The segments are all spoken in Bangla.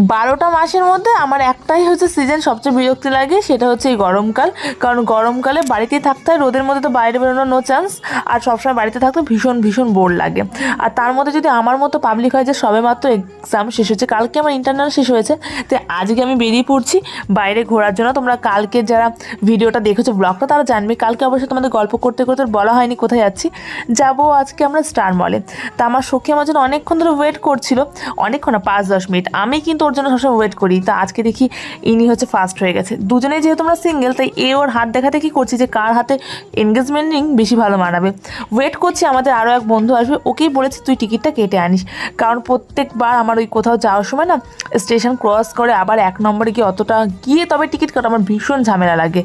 বারোটা মাসের মধ্যে আমার একটাই হচ্ছে সিজন সবচেয়ে বিরক্তি লাগে, সেটা হচ্ছে এই গরমকাল। কারণ গরমকালে বাড়িতেই থাকতে হয়, রোদের মধ্যে তো বাইরে বেরোনোর নো চান্স আর সবসময় বাড়িতে থাকতে ভীষণ ভীষণ বোর লাগে। আর তার মধ্যে যদি আমার মতো পাবলিক হয় যে সবে মাত্র এক্সাম শেষ হয়েছে, কালকে আমার ইন্টারনাল শেষ হয়েছে, তো আজকে আমি বেরিয়ে পড়ছি, বাইরে ঘোরার জন্য। তোমরা কালকে যারা ভিডিওটা দেখেছ ব্লগটা তারা জানবে, কালকে অবশ্যই তোমাদের গল্প করতে করতে বলা হয়নি কোথায় যাচ্ছি। যাব আজকে আমরা স্টার মলে তা আমার সখী আমার জন্য অনেকক্ষণ ধরে ওয়েট করছিল, অনেকক্ষণ না, পাঁচ, দশ মিনিট। আমি কিন্তু ওর জন্য সবসময় ওয়েট করি। তো আজকে দেখি ইনি হচ্ছে ফার্স্ট হয়ে গেছে। দুজনেই যেহেতু আমরা সিঙ্গেল তাই এ ওর হাত দেখাতে কি করছি যে কার হাতে এনগেজমেন্ট রিং বেশি ভালো মানাবে? ওয়েট করছি, আমাদের আরও এক বন্ধু আসবে। ওকেই বলেছি, তুই টিকিটটা কেটে আনিস। কারণ প্রত্যেকবার আমার ওই কোথাও যাওয়ার সময় না স্টেশন ক্রস করে আবার এক নম্বরে গিয়ে অতটা গিয়ে তবে টিকিট কাটা আমার ভীষণ ঝামেলা লাগে।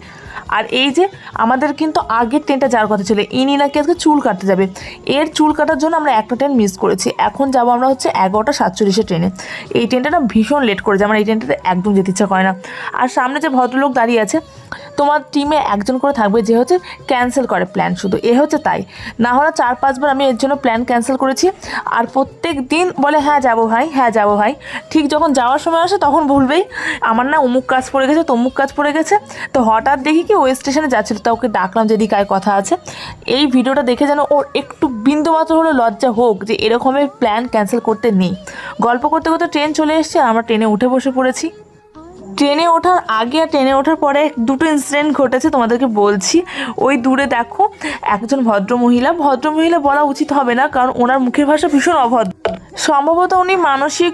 আর এই যে আমাদের কিন্তু আগের ট্রেনটা যাওয়ার কথা ছিল ইনি নাকি আজকে চুল কাটতে যাবে। এর চুল কাটার জন্য আমরা একটা ট্রেন মিস করেছি। এখন যাব আমরা হচ্ছে এগারোটা সাতচল্লিশে ট্রেনে এই ট্রেনটা না ভীষণ লেট করেছে, আমার এই ট্রেনটাতে একদম যেতে ইচ্ছা করে না। আর সামনে যে ভদ্রলোক দাঁড়িয়ে আছে তোমার টিমে একজন করে থাকবে যে হচ্ছে ক্যান্সেল করে প্ল্যান শুধু। এ হচ্ছে তাই। না হলে চার, পাঁচবার আমি এর জন্য প্ল্যান ক্যান্সেল করেছি। আর প্রত্যেক দিন বলে হ্যাঁ যাব ভাই হ্যাঁ যাব ভাই। ঠিক যখন যাওয়ার সময় আসে তখন ভুলবেই আমার না অমুক কাজ পড়ে গেছে, তমুক কাজ পড়ে গেছে। তো হঠাৎ দেখি কি ওই স্টেশনে যাচ্ছিল, তা ওকে ডাকলাম যদি কায় কথা আছে। এই ভিডিওটা দেখে যেন ওর একটু বিন্দু মাত্র হলে লজ্জা হোক যে, এরকমের প্ল্যান ক্যান্সেল করতে নেই। গল্প করতে করতে ট্রেন চলে এসছে আমরা ট্রেনে উঠে বসে পড়েছি। ট্রেনে ওঠার আগে আর ট্রেনে ওঠার পরে দুটো ইনসিডেন্ট ঘটেছে তোমাদেরকে বলছি। ওই দূরে দেখো, একজন ভদ্র মহিলা ভদ্র মহিলা বলা উচিত হবে না, কারণ ওনার মুখের ভাষা ভীষণ অভদ্র। সম্ভবত উনি মানসিক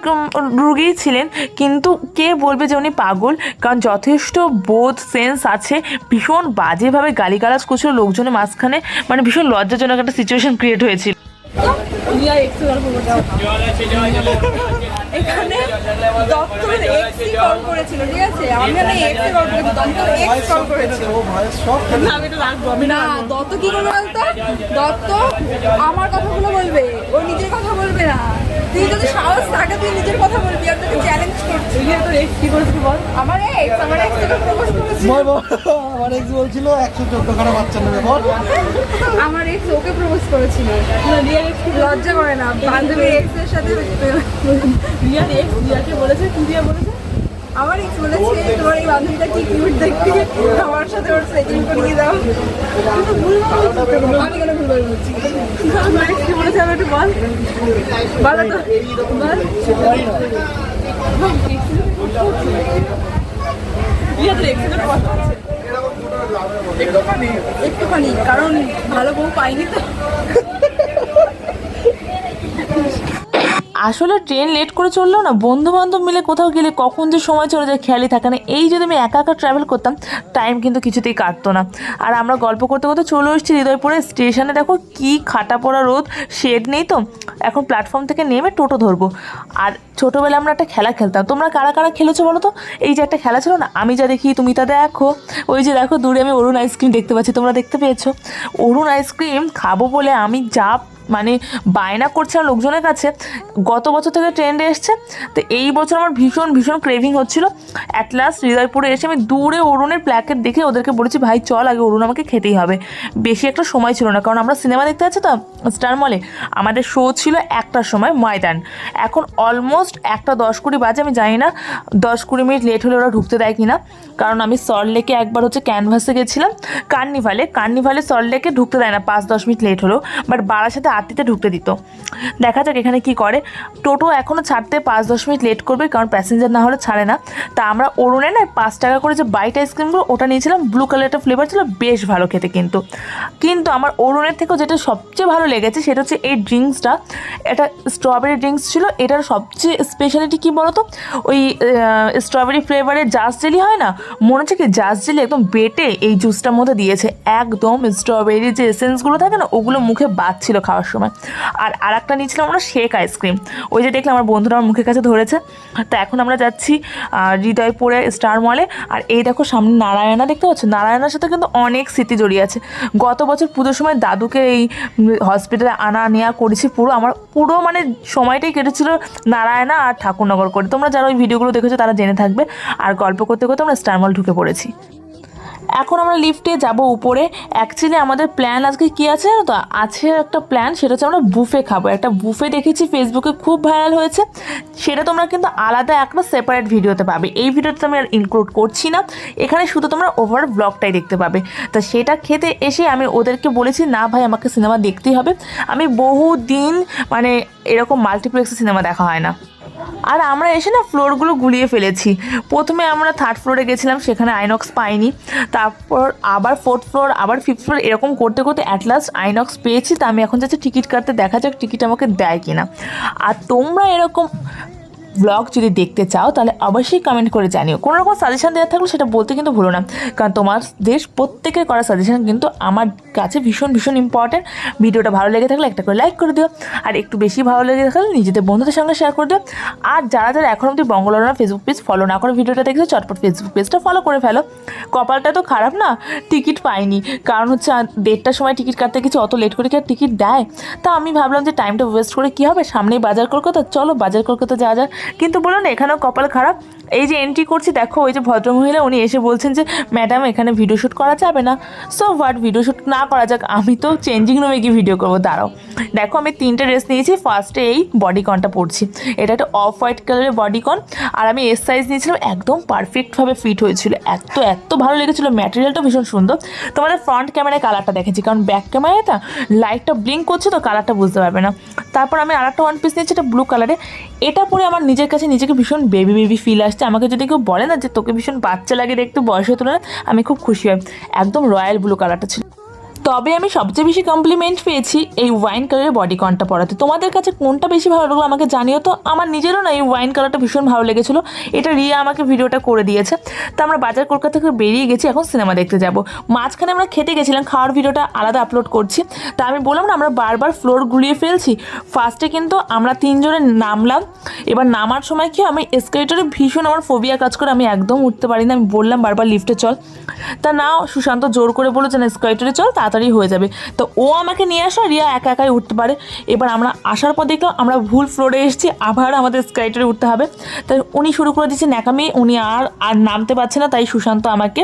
রোগী ছিলেন, কিন্তু কে বলবে যে উনি পাগল? কারণ যথেষ্ট বোধ সেন্স আছে। ভীষণ বাজেভাবে গালিগালাজ করছিল লোকজনের মাঝখানে। মানে ভীষণ লজ্জাজনক একটা সিচুয়েশন ক্রিয়েট হয়েছিল। এখানে দত্তর এক্সি কল করেছিল ঠিক আছে? আমি না এক্সি কল করেছি এক্স কল করেছিল না আমি এটা রাখব আমি না দত্ত কি করবে বলতো? দত্ত আমার কথাগুলো বলবে ও নিজের কথা বলবে না। তুই যদি সাহস থাকে তুই নিজের কথা বলবি আর তোকে চ্যালেঞ্জ করছি। তোর এক্স কি করেছিস বল? আমার এক্স আমার এক্স তোকে প্রপোজ করেছিল। বল বল। আমার এক্স বলছিল একশো চোদ্দ খানা বাচ্চা নেবে বল। আমার এক্স ওকে প্রপোজ করেছিল। লজ্জা করে না বান্ধবীর এক্সের সাথে রিয়ার এক্স রিয়াকে বলেছে কি রিয়া বলেছে? আমার এক্স বলেছে তোমার এই বান্ধবীটা কি কিউট দেখতে? আমার সাথে ওর সেটিং করিয়ে দাও। আমি কেন একটু বল একটুখানি কারণ ভালো বউ পাইনি তো। আসলে ট্রেন লেট করে চলল না বন্ধু বান্ধব মিলে কোথাও গেলে কখন যে সময় চলে যায় খেয়ালই থাকে না। এই যদি আমি একা একা ট্রাভেল করতাম টাইম কিন্তু কিছুতেই কাটতো না। আর আমরা গল্প করতে করতে চলে এসেছি হৃদয়পুরে, স্টেশনে দেখো কি খাটা পড়া রোদ শেড নেই তো। এখন প্ল্যাটফর্ম থেকে নেমে টোটো ধরবো। আর ছোটোবেলায় আমরা একটা খেলা খেলতাম। তোমরা কারা কারা খেলেছো বলো তো? এই যে একটা খেলা ছিল না, আমি যা দেখি তুমি তা দেখো। ওই যে দেখো দূরে আমি অরুণ আইসক্রিম দেখতে পাচ্ছি, তোমরা দেখতে পেয়েছ। অরুণ আইসক্রিম খাব বলে আমি যা মানে বায়না করছিলাম লোকজনের কাছে, গত বছর থেকে ট্রেন্ডে এসছে, তো এই বছর আমার ভীষণ ভীষণ ক্রেভিং হচ্ছিল। অ্যাট লাস্ট হৃদয়পুরে এসে আমি দূরে অরুণের প্ল্যাকেট দেখে ওদেরকে বলেছি, ভাই, চল, আগে অরুণ আমাকে খেতেই হবে। বেশি একটা সময় ছিল না, কারণ আমরা সিনেমা দেখতে যাচ্ছি তো স্টার মলে আমাদের শো ছিল একটার সময়, ময়দান। এখন অলমোস্ট একটা দশ কুড়ি বাজে, আমি জানি না, দশ কুড়ি মিনিট লেট হলে ওরা ঢুকতে দেয় কিনা। কারণ আমি সল্টলেকে একবার হচ্ছে ক্যানভাসে গেছিলাম কার্নিভালে কার্নিভালে সল্টলেকে ঢুকতে দেয় না, পাঁচ দশ মিনিট লেট হলো বাট বারাসাতে আটটিতে ঢুকতে দিত। দেখা যাক এখানে কি করে। টোটো এখনও ছাড়তে পাঁচ দশ মিনিট লেট করবে, কারণ প্যাসেঞ্জার না হলে ছাড়ে না। তা আমরা অরুণে না পাঁচ টাকা করে যে বাইট আইসক্রিমগুলো ওটা নিয়েছিলাম। ব্লু কালার একটা ফ্লেভার ছিল, বেশ ভালো খেতে কিন্তু। কিন্তু আমার অরুণের থেকেও যেটা সবচেয়ে ভালো লেগেছে, সেটা হচ্ছে এই ড্রিঙ্কসটা এটা স্ট্রবেরি ড্রিঙ্কস ছিল, এটার সবচেয়ে স্পেশালিটি কী বলো তো ওই স্ট্রবেরি ফ্লেভারের জাস জেলি হয় না? মনে হচ্ছে কি জাস জেলি একদম বেটে এই জুসটার মধ্যে দিয়েছে। একদম স্ট্রবেরি যে এসেন্সগুলো থাকে না, ওগুলো মুখে বাজছিল খাওয়ার সময়। আর আর একটা নিয়েছিলাম আমরা শেক আইসক্রিম। ওই যে দেখলাম আমার বন্ধুরা আমার মুখের কাছে ধরেছে। তো এখন আমরা যাচ্ছি হৃদয়পুরে স্টার মলে। আর এই দেখো সামনে নারায়ণা, দেখতে পাচ্ছ? নারায়ণার সাথে কিন্তু অনেক স্মৃতি জড়িয়ে আছে। গত বছর পুজোর সময় দাদুকে এই হসপিটালে আনা নেওয়া করেছি পুরো। আমার পুরো মানে সময়টাই কেটেছিল নারায়ণা আর ঠাকুরনগর করে। তোমরা যারা ওই ভিডিওগুলো দেখেছ তারা জেনে থাকবে। আর গল্প করতে করতে আমরা স্টার মল ঢুকে পড়েছি। এখন আমরা লিফটে যাব উপরে। অ্যাকচুয়ালি আমাদের প্ল্যান আজকে কি আছে জানো তো? আছে একটা প্ল্যান সেটা হচ্ছে আমরা বুফে খাব। একটা বুফে দেখেছি ফেসবুকে খুব ভাইরাল হয়েছে। সেটা তোমরা কিন্তু আলাদা একটা সেপারেট ভিডিওতে পাবে। এই ভিডিওতে আমি আর ইনক্লুড করছি না। এখানে শুধু তোমরা ওভার ব্লগটাই দেখতে পাবে। তা সেটা খেতে এসে আমি ওদেরকে বলেছি, না ভাই, আমাকে সিনেমা দেখতেই হবে। আমি বহু দিন মানে এরকম মাল্টিপ্লেক্সে সিনেমা দেখা হয় না। আর আমরা এসে না ফ্লোরগুলো গুলিয়ে ফেলেছি। প্রথমে আমরা থার্ড ফ্লোরে গেছিলাম, সেখানে আইনক্স পাইনি। তারপর আবার ফোর্থ ফ্লোর আবার ফিফথ ফ্লোর এরকম করতে করতে অ্যাট লাস্ট আইনক্স পেয়েছি। তা আমি এখন যাচ্ছি টিকিট কাটতে, দেখা যাক টিকিট আমাকে দেয় কিনা। আর তোমরা এরকম ব্লগ যদি দেখতে চাও, তাহলে অবশ্যই কমেন্ট করে জানিও। কোনো রকম সাজেশান দেওয়া থাকলে সেটা বলতে কিন্তু ভুলো না। কারণ তোমাদের প্রত্যেকের করা সাজেশান কিন্তু আমার কাছে ভীষণ ভীষণ ইম্পর্টেন্ট ভিডিওটা ভালো লেগে থাকলে একটা করে লাইক করে দিও। আর একটু বেশি ভালো লেগে থাকলে নিজেদের বন্ধুদের সঙ্গে শেয়ার করে দিও। আর যারা যারা এখন অব্দি বঙ্গলরা ফেসবুক পেজ ফলো না করে ভিডিওটা দেখছ, চটপট ফেসবুক পেজটা ফলো করে ফেলো। কপালটা তো খারাপ না? টিকিট পাইনি। কারণ হচ্ছে দেড়টার সময় টিকিট কাটতে গেছি, অত লেট করে কি আর টিকিট দেয়? তা আমি ভাবলাম যে টাইমটা ওয়েস্ট করে কী হবে? সামনেই বাজার কলকাতা, চলো বাজার কলকাতা যাওয়া যায় কিন্তু বলো না, এখানেও কপাল খারাপ। এই যে এন্ট্রি করছি, দেখো, ওই যে ভদ্রমহিলা, উনি এসে বলছেন যে ম্যাডাম এখানে ভিডিও শ্যুট করা যাবে না। সো হোয়াট ভিডিও শ্যুট না করা যাক, আমি তো চেঞ্জিং রুমে গিয়ে ভিডিও করব, দাঁড়াও। দেখো, আমি তিনটে ড্রেস নিয়েছি ফার্স্টে এই বডিকনটা পরছি। এটা একটা অফ হোয়াইট কালারের বডিকন আর আমি এস সাইজ নিয়েছিলাম, একদম পারফেক্টভাবে ফিট হয়েছিল। এত এত ভালো লেগেছিলো ম্যাটেরিয়ালটা ভীষণ সুন্দর। তোমাদের ফ্রন্ট ক্যামেরায় কালারটা দেখেছি, কারণ ব্যাক ক্যামেরায় না লাইটটা ব্লিঙ্ক করছে, তো কালারটা বুঝতে পারবে না। তারপর আমি আর একটা ওয়ান পিস নিয়েছি, এটা ব্লু কালারে এটা পরে আমার নিজের কাছে নিজেকে ভীষণ বেবি বেবি ফিল আসছে। আমাকে যদি কেউ বলে না যে তোকে ভীষণ বাচ্চা লাগে দেখতে বয়সের তুলনায় আমি খুব খুশি হই। একদম রয়্যাল ব্লু কালারটা ছিল। তবে আমি সবচেয়ে বেশি কমপ্লিমেন্ট পেয়েছি এই ওয়াইন কালারের বডি কনটা পরাতে। তোমাদের কাছে কোনটা বেশি ভালো লাগল আমাকে জানিও তো। আমার নিজেরও না এই ওয়াইন কালারটা ভীষণ ভালো লেগেছিলো। এটা রিয়া আমাকে ভিডিওটা করে দিয়েছে। তো আমরা বাজার কলকাতা থেকে বেরিয়ে গেছি, এখন সিনেমা দেখতে যাব। মাঝখানে আমরা খেতে গেছিলাম, খাওয়ার ভিডিওটা আলাদা আপলোড করছি। তা আমি বললাম না, আমরা বারবার ফ্লোর গুলিয়ে ফেলছি। ফার্স্টে কিন্তু আমরা তিনজনে নামলাম। এবার নামার সময় কি আমি এসকেলেটারে ভীষণ আমার ফোবিয়া কাজ করে, আমি একদম উঠতে পারি না আমি বললাম বারবার লিফটে চল। তা না, সুশান্ত জোর করে বলল যে না এসকেলেটারে চল তাড়াতাড়ি হয়ে যাবে। তো ও আমাকে নিয়ে আসা রিয়া একা একাই উঠতে পারে। এবার আমরা আসার পর দেখলাম আমরা ভুল ফ্লোরে এসেছি, আবার আমাদের স্কাইটারে উঠতে হবে। তাই উনি শুরু করে দিচ্ছে ন্যাকামি, উনি আর আর নামতে পারছে না, তাই সুশান্ত আমাকে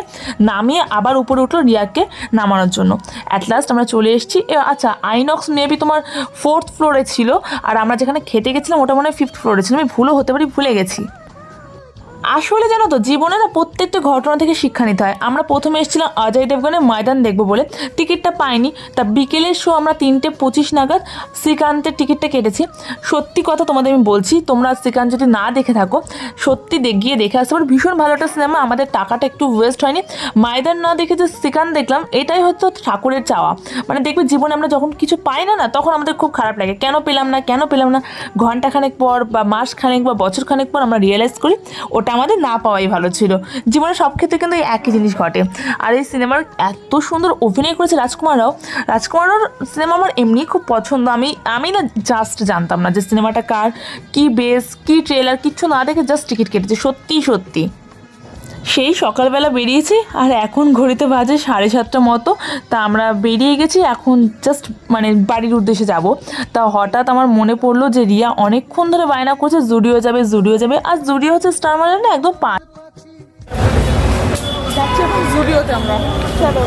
নামিয়ে আবার উপরে উঠল রিয়াকে নামানোর জন্য। অ্যাট লাস্ট আমরা চলে এসেছি। আচ্ছা আইনক্স মেবি তোমার ফোর্থ ফ্লোরে ছিল, আর আমরা যেখানে খেতে গেছিলাম, ওটা মনে হয় ফিফথ ফ্লোরে ছিল। আমি ভুলও হতে পারি, ভুলে গেছি। আসলে জানো তো জীবনে না প্রত্যেকটা ঘটনা থেকে শিক্ষা নিতে হয়। আমরা প্রথমে এসেছিলাম অজয় দেবগনের ময়দান দেখব বলে। টিকিটটা পাইনি। তা বিকেলের শো আমরা তিনটে পঁচিশ নাগাদ শ্রীকান্তের টিকিটটা কেটেছি। সত্যি কথা তোমাদের আমি বলছি, তোমরা শ্রীকান্ত যদি না দেখে থাকো, সত্যি গিয়ে দেখে আসতে পারো। ভীষণ ভালো একটা সিনেমা আমাদের টাকাটা একটু ওয়েস্ট হয়নি। ময়দান না দেখে যে শ্রীকান্ত দেখলাম, এটাই হয়তো ঠাকুরের চাওয়া। মানে দেখবে জীবনে আমরা যখন কিছু পাই না না, তখন আমাদের খুব খারাপ লাগে। কেন পেলাম না, কেন পেলাম না? ঘন্টাখানেক পর বা মাস খানেক বা বছর খানেক পর আমরা রিয়েলাইজ করি, ওটা আমাদের না পাওয়াই ভালো ছিল। জীবনে সব ক্ষেত্রে কিন্তু একই জিনিস ঘটে। আর এই সিনেমার এত সুন্দর অভিনয় করেছে রাজকুমার রাও রাজকুমার রাওর সিনেমা আমার এমনি খুব পছন্দ। আমি আমি না জাস্ট জানতাম না যে সিনেমাটা কার, কি বেস কি ট্রেলার কিচ্ছু না দেখে জাস্ট টিকিট কেটেছে। সত্যি সত্যি সেই সকালবেলা বেরিয়েছি, আর এখন ঘড়িতে বাজে সাড়ে সাতটা মতো, তা আমরা বেরিয়ে গেছি, এখন জাস্ট মানে বাড়ির উদ্দেশ্যে যাব। তা হঠাৎ আমার মনে পড়ল যে রিয়া অনেকক্ষণ ধরে বায়না করছে, জুডিও যাবে জুডিও যাবে, আর জুডিও হচ্ছে স্টার মানে একদম পাঁচ যাচ্ছি জুডিওতে আমরা। চলো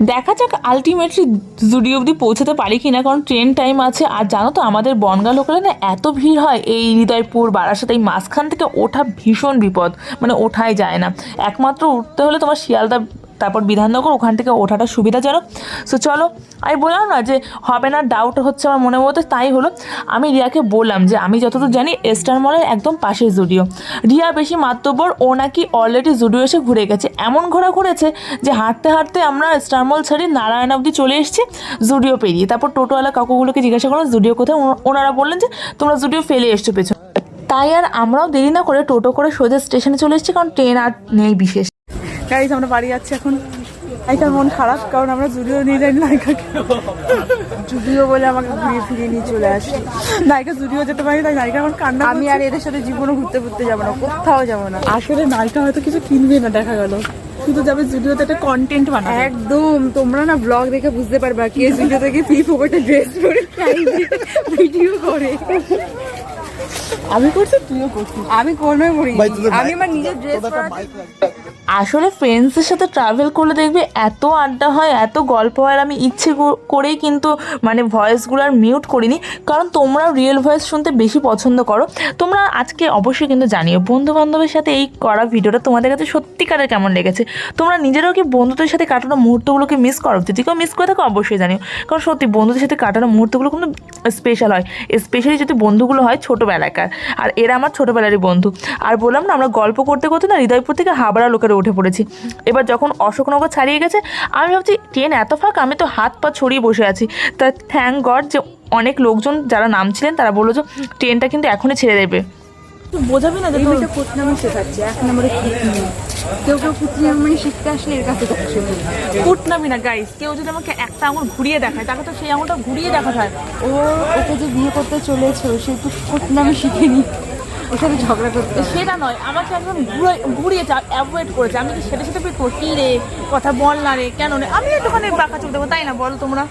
দেখা যাক আলটিমেটলি জুডি অবধি পৌঁছাতে পারি কি না কারণ ট্রেন টাইম আছে। আর জানো তো, আমাদের বনগা লোকালে না এত ভিড় হয়, এই হৃদয়পুর, বারাসাত, এই মাঝখান থেকে ওঠা ভীষণ বিপদ। মানে ওঠাই যায় না। একমাত্র উঠতে হলে তোমার শিয়ালদা তারপর বিধাননগর, ওখান থেকে ওঠাটা সুবিধাজনক। সো চলো, আমি বললাম না যে হবে না ডাউট হচ্ছে আমার মনের মতো তাই হলো। আমি রিয়াকে বললাম যে, আমি যতদূর জানি এস্টার মলের একদম পাশে জুডিও। রিয়া বেশি মাত্রবর ও নাকি অলরেডি জুডিও এসে ঘুরে গেছে। এমন ঘোরা ঘুরেছে যে, হাঁটতে হাঁটতে আমরা স্টার মল ছাড়ি নারায়ণ অবধি চলে এসেছি জুডিও পেরিয়ে। তারপর টোটোওয়ালা কাকুগুলোকে জিজ্ঞাসা করলাম, জুডিও কোথায়? ওনা- ওনারা বললেন যে, তোমরা জুডিও ফেলে এসছো পেছন। তাই আর আমরাও দেরি না করে টোটো করে সোজা স্টেশনে চলে এসেছি, কারণ ট্রেন আর নেই বিশেষ। গাইজ আমরা বাড়ি যাচ্ছি এখন। নায়িকার মন খারাপ কারণ আমরা জুডিও নিয়ে যাই নায়িকাকে। জুডিও বলে আমাকে ঘুরিয়ে ফিরিয়ে নিয়ে চলে আসি। নায়িকা জুডিও যেতে পারি তাই নায়িকা এখন কান্না আমি আর এদের সাথে জীবনে ঘুরতে ঘুরতে যাব না কোথাও যাব না। আসলে নায়িকা হয়তো কিছু কিনবে না দেখা গেল। শুধু যাবে জুডিওতে একটা কন্টেন্ট বানাবে। একদম তোমরা না ব্লগ দেখে বুঝতে পারবা কে জুডিও থেকে ফ্রি ফোকটে ড্রেস পরে ভিডিও করে। আমি করছি তুইও করছিস। আমি করি আমি আমার নিজের ড্রেস। আসলে ফ্রেন্ডসের সাথে ট্রাভেল করলে দেখবে এত আড্ডা হয় এত গল্প হয় আর আমি ইচ্ছে করেই কিন্তু মানে ভয়েসগুলো আর মিউট করিনি। কারণ তোমরা রিয়েল ভয়েস শুনতে বেশি পছন্দ করো। তোমরা আজকে অবশ্যই কিন্তু জানিও বন্ধু বান্ধবের সাথে এই করা ভিডিওটা তোমাদের কাছে সত্যিকারের কেমন লেগেছে? তোমরা নিজেরাও কি বন্ধুদের সাথে কাটানো মুহূর্তগুলোকে মিস করো? যদি কেউ মিস করে থাকো অবশ্যই জানিও। কারণ সত্যি বন্ধুদের সাথে কাটানো মুহূর্তগুলো কিন্তু স্পেশাল হয়। স্পেশালি যদি বন্ধুগুলো হয় ছোটোবেলাকার। আর এরা আমার ছোটোবেলারই বন্ধু। আর বললাম না আমরা গল্প করতে করতে না হৃদয়পুর থেকে হাবড়া লোকের উঠে পড়েছি। এবার যখন অশোকনগর ছাড়িয়ে গেছে আমি ভাবছি ট্রেন এত ফাঁক আমি তো হাত পা ছড়িয়ে বসে আছি। তা থ্যাংক গড যে অনেক লোকজন যারা নামছিলেন তারা বলল যে ট্রেনটা কিন্তু এখনই ছেড়ে দেবে। বোঝাবে বোঝাবি না যে মেয়েটা কুটনামি শেখাচ্ছে? এক নম্বরে কেউ কেউ কুটনামি শিখতে আসলে এর কাছে কুটনামি না গাইস কেউ যদি আমাকে একটা আঙুল ঘুরিয়ে দেখায় তাকে তো সেই আঙুলটা ঘুরিয়ে দেখাতে হয় ও ওকে যে বিয়ে করতে চলেছে সে তো কুটনামি শিখেনি। ওর সাথে ঝগড়া করতে। সেটা নয় আমাকে একদম ঘুরে- ঘুরিয়েছে অ্যাভয়েড করেছে। আমি কি সেটা সেটা কি রে? কথা বল না রে কেন রে? আমি একটুখানি বাঁকা চোখ দেবো তাই না? বলো তোমরা।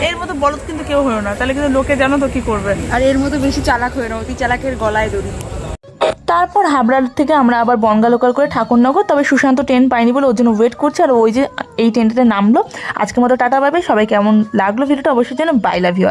এর মতো বলদ কিন্তু কেউ হলো না। তাহলে কিন্তু লোকে জানো তো কি করবে। আর এর মতো বেশি চালাক হয়ে না অতি চালাকের গলায় দড়ি। তারপর হাবড়ার থেকে আমরা আবার বনগা লোকাল করে ঠাকুরনগর, তবে সুশান্ত ট্রেন পাইনি বলে ওর জন্য ওয়েট করছে আর ওই যে এই ট্রেনটাতে নামলো। আজকের মতো টাটা পাবে সবাই কেমন লাগল ভিডিওটা অবশ্যই যেন বাই লাভ ইউ